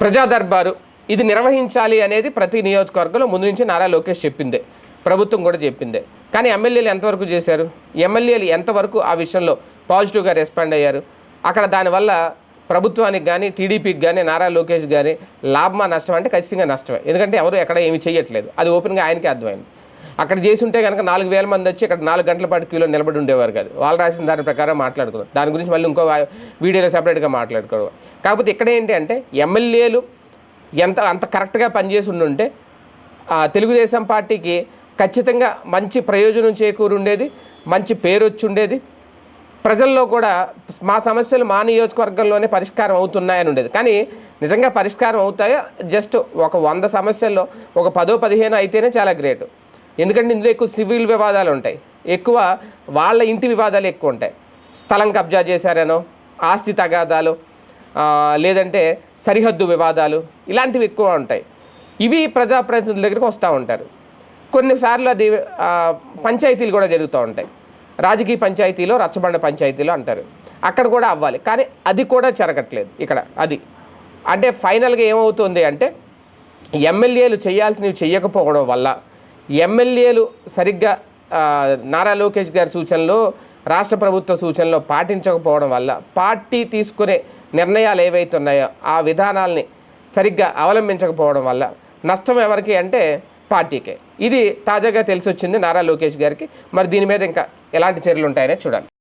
ప్రజా దర్బారు ఇది నిర్వహించాలి అనేది ప్రతి నియోజకవర్గంలో ముందు నుంచి నారా లోకేష్ చెప్పిందే. ప్రభుత్వం కూడా చెప్పిందే. కానీ ఎమ్మెల్యేలు ఎంతవరకు చేశారు? ఎమ్మెల్యేలు ఎంతవరకు ఆ విషయంలో పాజిటివ్గా రెస్పాండ్ అయ్యారు? అక్కడ దానివల్ల ప్రభుత్వానికి కానీ టీడీపీకి కానీ నారా లోకేష్ కానీ లాభమా నష్టం అంటే ఖచ్చితంగా నష్టమే. ఎందుకంటే ఎవరు ఎక్కడ ఏమి చేయట్లేదు అది ఓపెన్గా ఆయనకే అర్థమైంది. అక్కడ చేసి ఉంటే కనుక నాలుగు వేల మంది వచ్చి ఇక్కడ నాలుగు గంటల పాటు క్యూలో నిలబడి ఉండేవారు కాదు. వాళ్ళు రాసిన దాని ప్రకారం మాట్లాడుకున్నారు. దాని గురించి మళ్ళీ ఇంకో వీడియోలో సెపరేట్గా మాట్లాడుకోవడం. కాకపోతే ఇక్కడ ఏంటి అంటే ఎమ్మెల్యేలు ఎంత అంత కరెక్ట్గా పనిచేసి ఉండుంటే ఆ, తెలుగుదేశం పార్టీకి ఖచ్చితంగా మంచి ప్రయోజనం చేకూరుండేది మంచి పేరు వచ్చి ఉండేది. ప్రజల్లో కూడా మా సమస్యలు మా నియోజకవర్గంలోనే పరిష్కారం అవుతున్నాయని ఉండేది. కానీ నిజంగా పరిష్కారం అవుతాయో? జస్ట్ ఒక వంద సమస్యల్లో ఒక పదో పదిహేను అయితేనే చాలా గ్రేట్ ఎందుకంటే ఇందులో ఎక్కువ సివిల్ వివాదాలు ఉంటాయి. ఎక్కువ వాళ్ళ ఇంటి వివాదాలు ఎక్కువ ఉంటాయి. స్థలం కబ్జా చేశారనో ఆస్తి తగాదాలు లేదంటే సరిహద్దు వివాదాలు ఇలాంటివి ఎక్కువ ఉంటాయి. ఇవి ప్రజాప్రతినిధుల దగ్గరికి వస్తూ ఉంటారు. కొన్నిసార్లు అది పంచాయతీలు కూడా జరుగుతూ ఉంటాయి. రాజకీయ పంచాయతీలో రచ్చబండ పంచాయతీలో అంటారు. అక్కడ కూడా అవ్వాలి. కానీ అది కూడా జరగట్లేదు ఇక్కడ అది. అంటే ఫైనల్గా ఏమవుతుంది అంటే ఎమ్మెల్యేలు చేయాల్సినవి చేయకపోవడం వల్ల ఎమ్మెల్యేలు సరిగ్గా నారా లోకేష్ గారి సూచనలో రాష్ట్ర ప్రభుత్వ సూచనలు పాటించకపోవడం వల్ల పార్టీ తీసుకునే నిర్ణయాలు ఏవైతే ఉన్నాయో ఆ విధానాల్ని సరిగ్గా అవలంబించకపోవడం వల్ల నష్టం ఎవరికి అంటే పార్టీకే. ఇది తాజాగా తెలిసి వచ్చింది నారా లోకేష్ గారికి. మరి దీని మీద ఇంకా ఎలాంటి చర్యలు ఉంటాయనే చూడాలి.